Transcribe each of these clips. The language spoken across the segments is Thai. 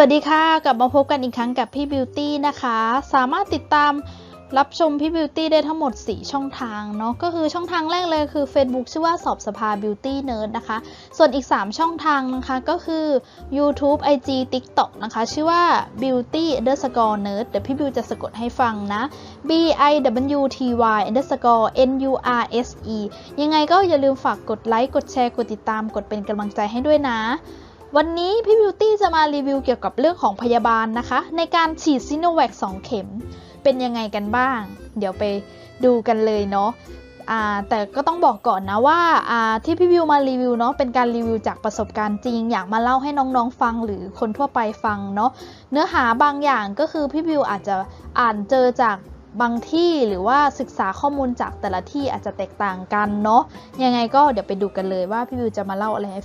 วัสดีค่ะ กลับมาพบกันอีกครั้งกับพี่บิวตี้นะคะ สามารถติดตามรับชมพี่บิวตี้ได้ทั้งหมด 4 ช่องทางเนาะก็คือช่องทางแรกเลยคือ Facebook ชื่อว่าสอบสภาบิวตี้เนิร์ดนะคะ ส่วนอีก 3 ช่องทางนะคะก็คือ YouTube IG TikTok นะคะ ชื่อว่า beauty underscore nerd เดี๋ยวพี่บิวจะสะกดให้ฟังนะ B I W T Y underscore N U R S E ยังไงก็อย่าลืมฝากกดไลค์กดแชร์กดติดตามกดเป็นกำลังใจให้ด้วยนะ วันนี้พี่บิวตี้จะมารีวิวเกี่ยวกับเรื่องของพยาบาลนะคะ ในการฉีดซิโนแวค2เข็มเป็นยังไงกันบ้าง เดี๋ยวไปดูกันเลยเนาะแต่ก็ต้องบอกก่อนนะว่าาที่พี่บิวมารีวิวเนาะเป็นการรีวิวจากประสบการณ์จริง อยากมาเล่าให้น้องๆฟังหรือคนทั่วไปฟังเนาะเนื้อหาบางอย่างก็คือพี่บิวอาจจะอ่านเจอจากบางที่หรือว่าศึกษาข้อมูลจากแต่ละที่อาจจะแตกต่างกันเนาะยังไงก็เดี๋ยวไปดูกันเลยว่าพี่บิวจะมาเล่าอะไรให้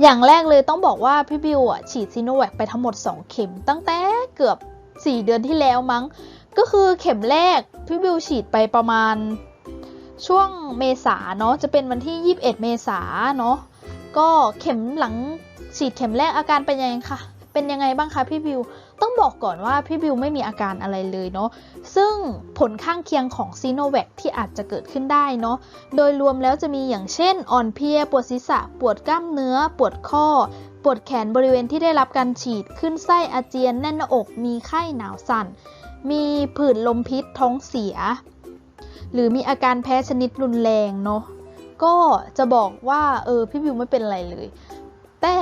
อย่างแรกเลยต้องบอกว่าพี่บิวอะฉีดซีโนแวคไปทั้งหมด 2 เข็ม ตั้งแต่เกือบ 4 เดือนที่แล้วมั้ง ก็คือเข็มแรกพี่บิวฉีดไปประมาณช่วงเมษาเนาะจะเป็นวันที่ 21 เมษาเนาะก็เข็มหลังฉีดเข็มแรกอาการเป็นยังไงคะ เป็นยังไงบ้างคะพี่บิว ต้องบอกก่อนว่าพี่บิวไม่มีอาการอะไรเลยเนาะ ซึ่งผลข้างเคียงของซีโนแวคที่อาจจะเกิดขึ้นได้เนาะ โดยรวมแล้วจะมีอย่างเช่น อ่อนเพลีย ปวดศีรษะ ปวดกล้ามเนื้อ ปวดข้อ ปวดแขนบริเวณที่ได้รับการฉีด ขึ้นไส้อาเจียน แน่นหน้าอก มีไข้หนาวสั่น มีผื่นลมพิษ ท้องเสีย หรือมีอาการแพ้ชนิดรุนแรงเนาะ ก็จะบอกว่าเออพี่บิวไม่เป็นอะไรเลย แต่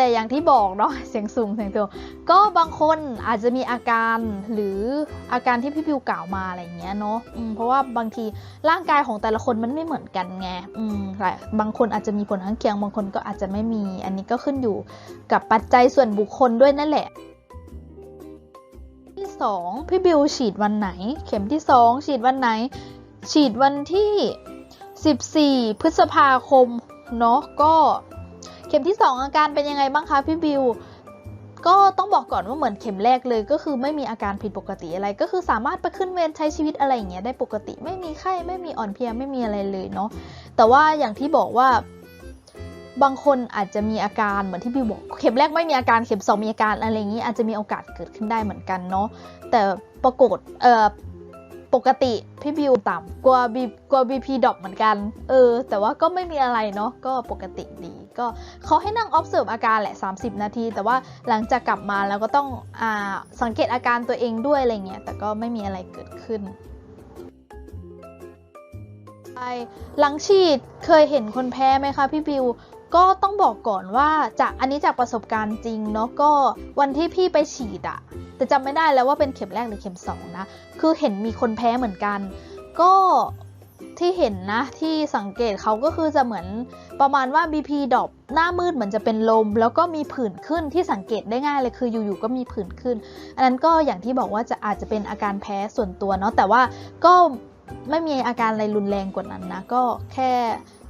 แต่อย่างที่บอกเนาะเสียงสูงเสียงตัวก็บางคนอาจจะมีอาการหรืออาการที่พี่พิวกล่าวมาอะไรอย่างเงี้ยเนาะเพราะว่าบางทีร่างกายของแต่ละคนมันไม่เหมือนกันไงอืมหลายบางคนอาจจะมีผลข้างเคียง บางคนก็อาจจะไม่มี อันนี้ก็ขึ้นอยู่กับปัจจัยส่วนบุคคลด้วยนั่นแหละที่สองพี่บิวฉีดวันไหน เข็มที่สองฉีดวันไหน ฉีดวันที่ 14 พฤษภาคมเนาะก็ เข็มที่ 2 อาการเป็นยังไงบ้างคะพี่บิวก็ต้องบอกก่อนว่าเหมือนเข็มแรกเลยก็คือไม่มีอาการผิดปกติอะไร ก็คือสามารถไปขึ้นเวรใช้ชีวิตอะไรอย่างเงี้ยได้ปกติไม่มีไข้ไม่มีอ่อนเพลียไม่มีอะไรเลยเนาะแต่ว่าอย่างที่บอกว่าบางคนอาจจะมีอาการเหมือนที่บิวบอกเข็มแรกไม่มีอาการเข็มสองมีอาการอะไรอย่างนี้อาจจะมีโอกาสเกิดขึ้นได้เหมือนกันเนาะแต่ปรากฏเอ่อปกติพี่บิวต่ำกลัวบีกลัวบีพีดรอปเหมือนกันเออแต่ว่าก็ไม่มีอะไรเนาะก็ปกติดี ก็เขาให้นั่ง observe อาการแหละ 30 นาที แต่ว่าหลังจากกลับมาแล้วก็ต้องอสังเกตอาการตัวเองด้วยอะไรเงี้ยแต่ก็ไม่มีอะไรเกิดขึ้นไปหลังฉีดเคยเห็นคนแพ้ไหมคะพี่บิวก็ต้องบอกก่อนว่าจากอันนี้จากประสบการณ์จริงเนาะก็วันที่พี่ไปฉีดอะแต่จำไม่ได้แล้วว่าเป็นเข็มแรกหรือเข็มสองนะ คือเห็นมีคนแพ้เหมือนกัน ก็ ที่เห็นนะที่สังเกตเขาก็คือจะเหมือนประมาณว่า BP ดรอปหน้ามืดเหมือนจะเป็นลม แล้วก็มีผื่นขึ้นที่สังเกตได้ง่ายเลยคืออยู่ๆก็มีผื่นขึ้น อันนั้นก็อย่างที่บอกว่าจะอาจจะเป็นอาการแพ้ส่วนตัวเนาะแต่ว่าก็ไม่มีอาการอะไรรุนแรงกว่านั้นนะ ก็แค่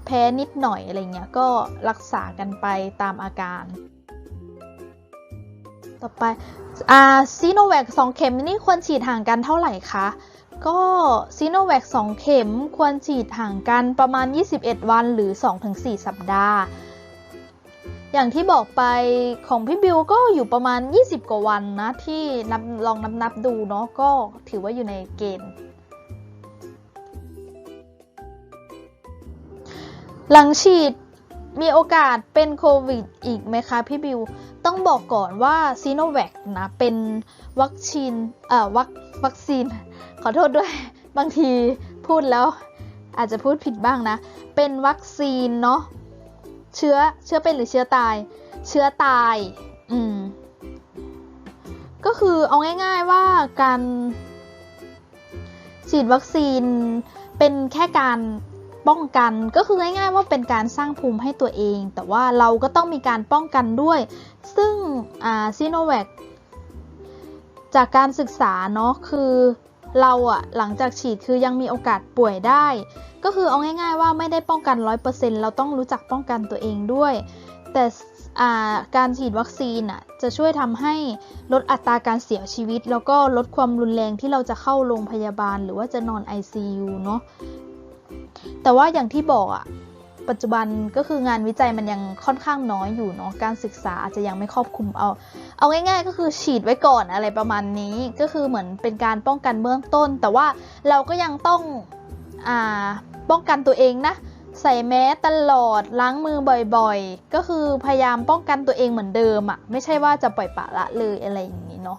แพ้นิดหน่อยอะไรเงี้ยก็รักษากันไปตามอาการ ต่อไปอ่าซีโนแวค2เข็มนี่ควรฉีดห่างกันเท่าไหร่คะ ก็ซีโนแวค2เข็มควรฉีดห่างกันประมาณ 21 วันหรือ 2-4 สัปดาห์ อย่างที่บอกไปของพี่บิวก็อยู่ประมาณ 20 กว่าวันนะ ที่นับลองนับนับดูเนาะก็ถือว่าอยู่ในเกณฑ์หลังฉีดมีโอกาสเป็นโควิดอีกไหมคะพี่บิว ต้องบอกก่อนว่าซีโนแวคนะ เป็นวัคซีนเอ่อวัควัคซีน ขอโทษด้วย บางทีพูดแล้ว อาจจะพูดผิดบ้างนะ เป็นวัคซีนเนาะเชื้อเชื้อเป็นหรือเชื้อตาย เชื้อตาย อืม ก็คือเอาง่ายๆว่าการฉีดวัคซีนเป็นแค่การ ป้องกันก็คือง่ายๆว่าเป็นการสร้างภูมิให้ตัวเอง แต่ว่าเราก็ต้องมีการป้องกันด้วย ซึ่งซีโนแวคจากการศึกษาเนาะคือเราอะหลังจากฉีดคือยังมีโอกาสป่วยได้ ก็คือเอาง่าย ๆ ว่าไม่ได้ป้องกัน 100%เราต้องรู้จักป้องกันตัวเองด้วย แต่การฉีดวัคซีนอะจะช่วยทำให้ลดอัตราการเสียชีวิต แล้วก็ลดความรุนแรงที่เราจะเข้าโรงพยาบาล หรือว่าจะนอน ICU เนาะ แต่ว่าอย่างที่บอกอะปัจจุบันก็คืองานวิจัยมันยังค่อนข้างน้อยอยู่เนาะการศึกษาอาจจะยังไม่ครอบคลุมเอา เอาง่าย ๆ ก็คือฉีดไว้ก่อนอะไรประมาณนี้ก็คือเหมือนเป็นการป้องกันเบื้องต้น แต่ว่าเราก็ยังต้องอ่าป้องกันตัวเองนะ ใส่แมสตลอดล้างมือบ่อยๆ ก็คือพยายามป้องกันตัวเองเหมือนเดิมอะ่ะไม่ใช่ว่าจะปล่อยปละละเลยอะไรอย่างนี้เนาะ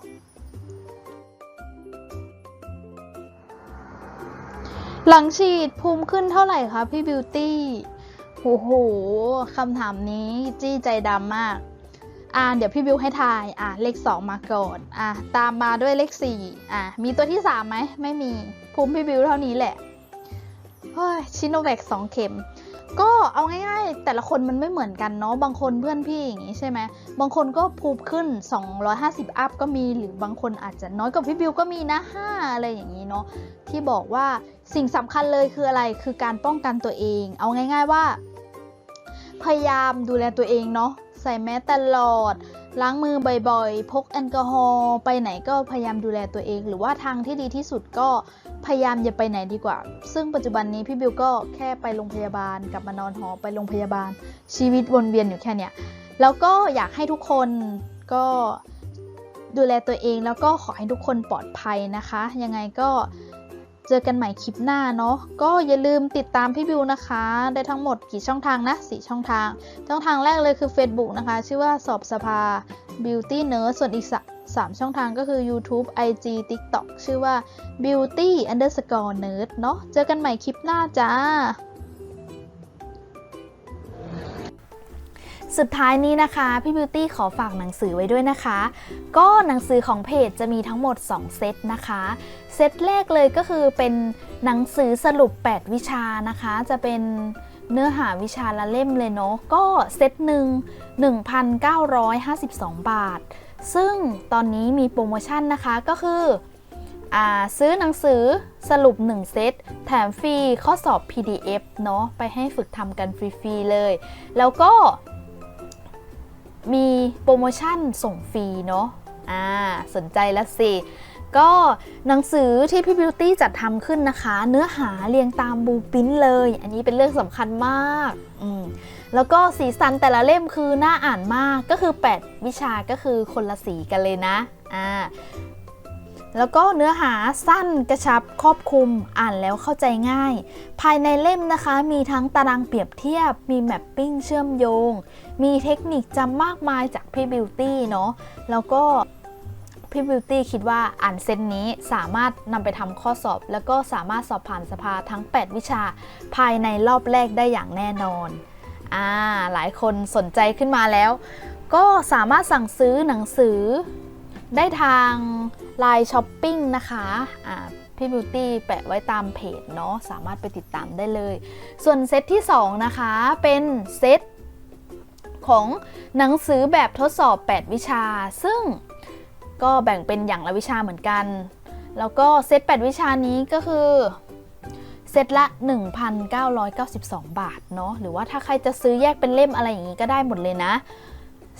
หลังฉีดภูมิขึ้นเท่าไหร่คะพี่บิวตี้ โอ้โหคำถามนี้จี้ใจดำมาก อ่าเดี๋ยวพี่บิวให้ทาย อ่าเลข 2 มาก่อนอ่าตามมาด้วยเลข 4 อ่ามีตัวที่ 3 ไหม ไม่มี ภูมิพี่บิวเท่านี้แหละ เฮ้ย ชิโนแวก2 เข็ม ก็เอาง่ายๆ แต่ละคนมันไม่เหมือนกันเนาะบางคนเพื่อนพี่อย่างนี้ใช่ไหมบางคนก็ภูมิขึ้น 250 อัพก็มีหรือบางคนอาจจะน้อยกว่าพี่บิวก็มีนะ5อะไรอย่างนี้เนาะที่บอกว่าสิ่งสำคัญเลยคืออะไรคือการป้องกันตัวเอง เอาง่าย ๆว่า พยายามดูแลตัวเองเนาะใส่แมสตลอด ล้างมือบ่อยๆ พกแอลกอฮอล์ไปไหนก็พยายามดูแลตัวเอง หรือว่าทางที่ดีที่สุดก็พยายามอย่าไปไหนดีกว่า ซึ่งปัจจุบันนี้พี่บิวก็แค่ไปโรงพยาบาลกลับมานอนหอไปโรงพยาบาล ชีวิตวนเวียนอยู่แค่เนี้ยแล้วก็อยากให้ทุกคนก็ดูแลตัวเองแล้วก็ขอให้ทุกคนปลอดภัยนะคะ ยังไงก็ เจอกันใหม่คลิปหน้าเนาะก็อย่าลืมติดตามพี่บิวนะคะ ได้ทั้งหมดกี่ช่องทางนะ4ช่องทาง ช่องทางแรกเลยคือ Facebook นะคะ ชื่อว่าสอบสภา Beauty Nurse ส่วนอีก3ช่องทางก็คือ YouTube IG TikTok ชื่อว่า Beauty Underscore Nerd เนาะเจอกันใหม่คลิปหน้าจ้า สุดท้ายนี้นะคะ พี่บิวตี้ขอฝากหนังสือไว้ด้วยนะคะ ก็หนังสือของเพจจะมีทั้งหมด 2 เซตนะคะ เซตแรกเลยก็คือเป็นหนังสือสรุป 8 วิชานะคะ จะเป็นเนื้อหาวิชาละเล่มเลยเนาะ ก็เซตหนึ่ง1,952 บาท ซึ่งตอนนี้มีโปรโมชั่นนะคะก็คือซื้อหนังสือสรุป 1 เซต แถมฟรีข้อสอบ PDF เนาะไปให้ฝึกทำกันฟรี ๆ เลย แล้วก็ มีโปรโมชั่นส่งฟรีเนาะอ่าสนใจแล้วสิ ก็หนังสือที่พี่บิวตี้จัดทำขึ้นนะคะ เนื้อหาเรียงตามบูปินเลย อันนี้เป็นเรื่องสำคัญมากอืมแล้วก็สีสันแต่ละเล่มคือน่าอ่านมากก็คือ 8 วิชาก็คือคนละสีกันเลยนะอ่า แล้วก็เนื้อหาสั้นกระชับครอบคลุมอ่านแล้วเข้าใจง่าย ภายในเล่มนะคะมีทั้งตารางเปรียบเทียบ มีแมปปิ้งเชื่อมโยง มีเทคนิคจำมากมายจากพี่บิวตี้เนาะแล้วก็พี่บิวตี้คิดว่าอ่านเซตนี้สามารถนำไปทำข้อสอบ แล้วก็สามารถสอบผ่านสภาทั้ง 8 วิชา ภายในรอบแรกได้อย่างแน่นอนอ่าหลายคนสนใจขึ้นมาแล้ว ก็สามารถสั่งซื้อหนังสือ ได้ทาง Line Shopping นะคะอ่าพี่บิวตี้แปะไว้ตามเพจเนาะสามารถไปติดตามได้เลย ส่วนเซตที่ 2 นะคะเป็นเซตของหนังสือแบบทดสอบ 8 วิชา ซึ่งก็แบ่งเป็นอย่างละวิชาเหมือนกัน แล้วก็เซต 8 วิชานี้ก็คือเซตละ 1,992 บาทเนาะหรือว่าถ้าใครจะซื้อแยกเป็นเล่มอะไรอย่างนี้ก็ได้หมดเลยนะ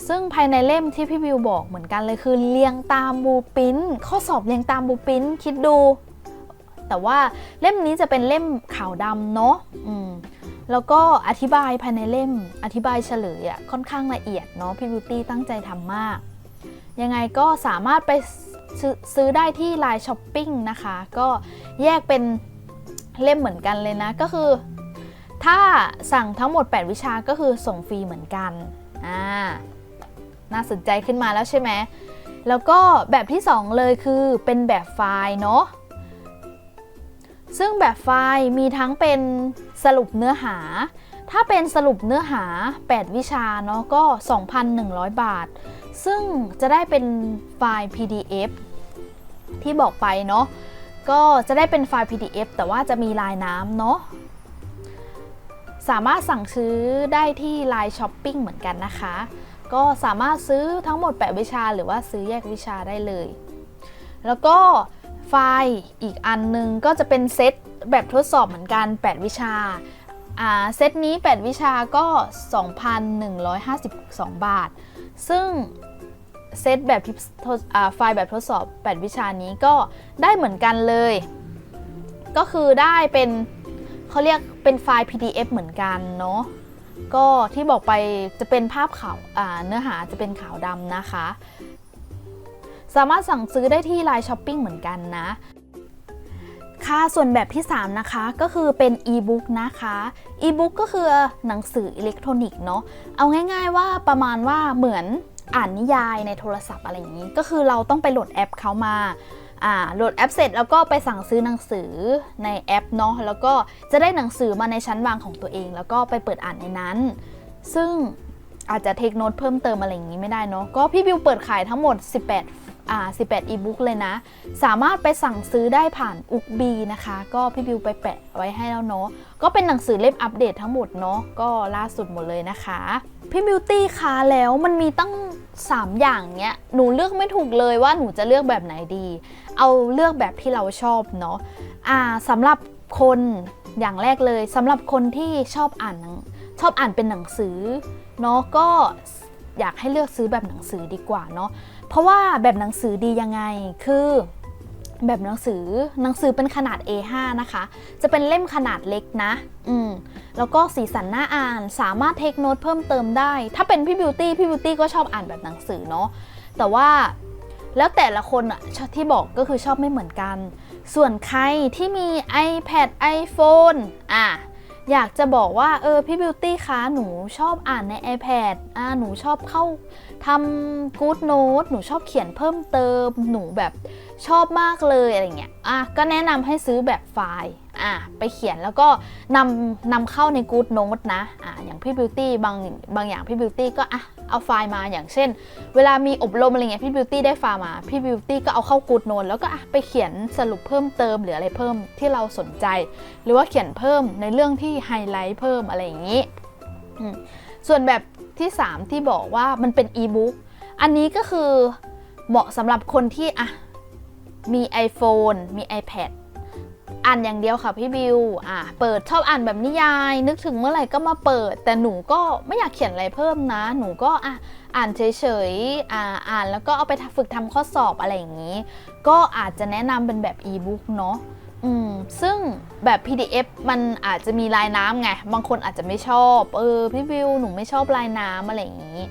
ซึ่งภายในเล่มที่พี่วิวบอกเหมือนกันเลยคือเรียงตามบูปินข้อสอบเรียงตามบูปินคิดดู แต่ว่าเล่มนี้จะเป็นเล่มขาวดำเนาะแล้วก็อธิบายภายในเล่มอธิบายเฉลยอะค่อนข้างละเอียดเนาะพี่บิวตี้ตั้งใจทำมาก ยังไงก็สามารถไปซื้อซื้อได้ที่ Line Shopping นะคะ ก็แยกเป็นเล่มเหมือนกันเลยนะ ก็คือ ถ้าสั่งทั้งหมด 8 วิชาก็คือส่งฟรีเหมือนกันอ่า น่าสนใจขึ้นมาแล้วใช่ไหมแล้วก็แบบที่ 2 เลยคือเป็นแบบไฟล์เนาะซึ่งแบบไฟล์มีทั้งเป็นสรุปเนื้อหา ถ้าเป็นสรุปเนื้อหา 8 วิชาเนาะก็ 2,100 บาท ซึ่งจะได้เป็นไฟล์ PDF ที่บอกไปเนาะก็จะได้เป็นไฟล์ PDF แต่ว่าจะมีลายน้ำเนาะสามารถสั่งซื้อได้ที่ Line Shopping เหมือนกันนะคะ ก็สามารถซื้อทั้งหมด 8 วิชา หรือว่าซื้อแยกวิชาได้เลย แล้วก็ไฟล์อีกอันนึงก็จะเป็นเซตแบบทดสอบเหมือนกัน 8 วิชาเซตนี้ 8 วิชาก็ 2,152 บาท ซึ่งเซตแบบที่ทดอ่าไฟล์แบบทดสอบ 8 วิชานี้ก็ได้เหมือนกันเลย ก็คือได้เป็นเขาเรียกเป็นไฟล์ PDF เหมือนกันเนาะ ก็ที่บอกไปจะเป็นภาพขาวเนื้อหาจะเป็นขาวดำนะคะ สามารถสั่งซื้อได้ที่ไลน์ช้อปปิ้งเหมือนกันนะค่ะส่วนแบบที่ 3 นะคะก็คือเป็นอีบุ๊กนะคะอีบุ๊กก็คือหนังสืออิเล็กทรอนิกส์เนาะเอาง่ายๆว่าประมาณว่าเหมือนอ่านนิยายในโทรศัพท์อะไรอย่างนี้ ก็คือเราต้องไปโหลดแอปเขามา โหลดแอปเสร็จแล้วก็ไปสั่งซื้อหนังสือในแอปเนาะแล้วก็จะได้หนังสือมาในชั้นวางของตัวเอง แล้วก็ไปเปิดอ่านในนั้น ซึ่งอาจจะเทคโนตเพิ่มเติมอะไรอย่างนี้ไม่ได้เนาะก็พี่บิวเปิดขายทั้งหมด 18 อ่า18อีบุ๊กเลยนะ สามารถไปสั่งซื้อได้ผ่านอุกบีนะคะ ก็พี่บิวไปแปะไว้ให้แล้วเนาะ ก็เป็นหนังสือเล่มอัปเดตทั้งหมดเนาะ ก็ล่าสุดหมดเลยนะคะ พี่บิวตี้คะแล้วมันมีตั้ง 3 อย่างเนี้ย หนูเลือกไม่ถูกเลยว่าหนูจะเลือกแบบไหนดี เอาเลือกแบบที่เราชอบเนาะ อ่าสำหรับคนอย่างแรกเลยสำหรับคนที่ชอบอ่านชอบอ่านเป็นหนังสือเนาะก็อยากให้เลือกซื้อแบบหนังสือดีกว่าเนาะ เพราะว่าแบบหนังสือดียังไงคือแบบหนังสือหนังสือเป็นขนาด A5 นะคะ จะเป็นเล่มขนาดเล็กนะ อืม แล้วก็สีสันหน่าอ่านสามารถเทคโนตเพิ่มเติมได้ ถ้าเป็นพี่บิวตี้พี่บิวตี้ก็ชอบอ่านแบบหนังสือเนาะแต่ว่าแล้วแต่ละคนอะชอบที่บอกก็คือชอบไม่เหมือนกัน ส่วนใครที่มี iPad iPhone อะ อยากจะบอกว่าเออพี่บิวตี้คะหนูชอบอ่านใน iPad อ่าหนูชอบเข้าทำกู๊ดโน้ตหนูชอบเขียนเพิ่มเติม หนูแบบชอบมากเลยอะไรเงี้ยอะก็แนะนำให้ซื้อแบบไฟล์อะไปเขียนแล้วก็นำนำเข้าในกู๊ดโน้ตนะอะอย่างพี่บิวตี้บางบางอย่างพี่บิวตี้ก็อะ เอาไฟล์มาอย่างเช่น เวลามีอบรมอะไรเงี้ยพี่บิวตี้ได้ไฟล์มาพี่บิวตี้ก็เอาเข้า Good Note แล้วก็อะไปเขียนสรุปเพิ่มเติมหรืออะไรเพิ่มที่เราสนใจ หรือว่าเขียนเพิ่มในเรื่องที่ไฮไลท์เพิ่มอะไรอย่างนี้ ส่วนแบบที่ 3 ที่บอกว่ามันเป็นอีบุ๊กอันนี้ก็คือเหมาะสำหรับคนที่อะมี iPhone มี iPad อ่านอย่างเดียวค่ะพี่บิวอะเปิดชอบอ่านแบบนิยาย นึกถึงเมื่อไหร่ก็มาเปิด แต่หนูก็ไม่อยากเขียนอะไรเพิ่มนะ หนูก็อะอ่านเฉยๆอ่าอ่านแล้วก็เอาไปฝึกทำข้อสอบอะไรอย่างนี้ ก็อาจจะแนะนำเป็นแบบอีบุ๊กเนาะอืมซึ่งแบบ PDF มันอาจจะมีลายน้ำไง บางคนอาจจะไม่ชอบ เออ พี่วิว หนูไม่ชอบลายน้ำอะไรอย่างนี้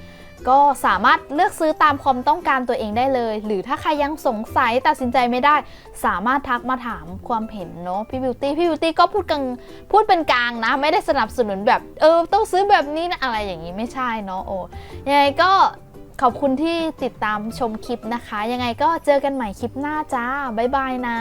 ก็สามารถเลือกซื้อตามความต้องการตัวเองได้เลย หรือถ้าใครยังสงสัยตัดสินใจไม่ได้ สามารถทักมาถามความเห็นเนาะพี่บิวตี้พี่บิวตี้ก็พูดกลางพูดเป็นกลางนะ ไม่ได้สนับสนุนแบบเออต้องซื้อแบบนี้นะอะไรอย่างนี้ไม่ใช่เนาะโอ้ยังไงก็ขอบคุณที่ติดตามชมคลิปนะคะ ยังไงก็เจอกันใหม่คลิปหน้าจ้าบ๊ายบายนะ